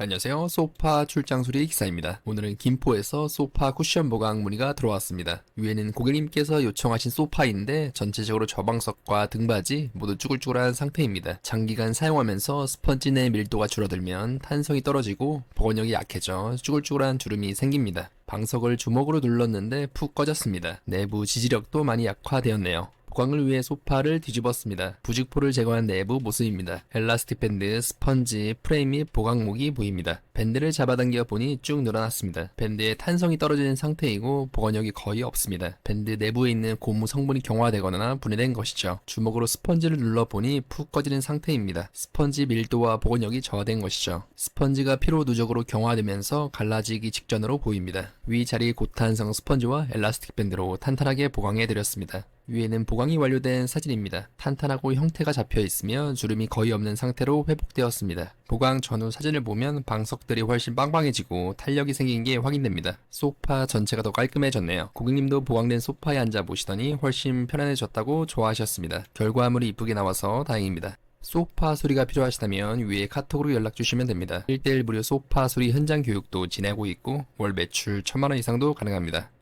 안녕하세요. 소파 출장 수리 기사입니다. 오늘은 김포에서 소파 쿠션 보강 문의가 들어왔습니다. 위에는 고객님께서 요청하신 소파인데 전체적으로 저방석과 등받이 모두 쭈글쭈글한 상태입니다. 장기간 사용하면서 스펀지 내 밀도가 줄어들면 탄성이 떨어지고 보건력이 약해져 쭈글쭈글한 주름이 생깁니다. 방석을 주먹으로 눌렀는데 푹 꺼졌습니다. 내부 지지력도 많이 약화되었네요. 보강을 위해 소파를 뒤집었습니다. 부직포를 제거한 내부 모습입니다. 엘라스틱 밴드, 스펀지, 프레임 및 보강목이 보입니다. 밴드를 잡아당겨 보니 쭉 늘어났습니다. 밴드의 탄성이 떨어진 상태이고 보건력이 거의 없습니다. 밴드 내부에 있는 고무 성분이 경화되거나 분해된 것이죠. 주먹으로 스펀지를 눌러보니 푹 꺼지는 상태입니다. 스펀지 밀도와 보건력이 저하된 것이죠. 스펀지가 피로 누적으로 경화되면서 갈라지기 직전으로 보입니다. 위 자리 고탄성 스펀지와 엘라스틱 밴드로 탄탄하게 보강해 드렸습니다. 위에는 보강이 완료된 사진입니다. 탄탄하고 형태가 잡혀 있으며 주름이 거의 없는 상태로 회복되었습니다. 보강 전후 사진을 보면 방석들이 훨씬 빵빵해지고 탄력이 생긴 게 확인됩니다. 소파 전체가 더 깔끔해졌네요. 고객님도 보강된 소파에 앉아 보시더니 훨씬 편안해졌다고 좋아하셨습니다. 결과물이 이쁘게 나와서 다행입니다. 소파 수리가 필요하시다면 위에 카톡으로 연락 주시면 됩니다. 1대1 무료 소파 수리 현장 교육도 진행하고 있고 월 매출 1000만원 이상도 가능합니다.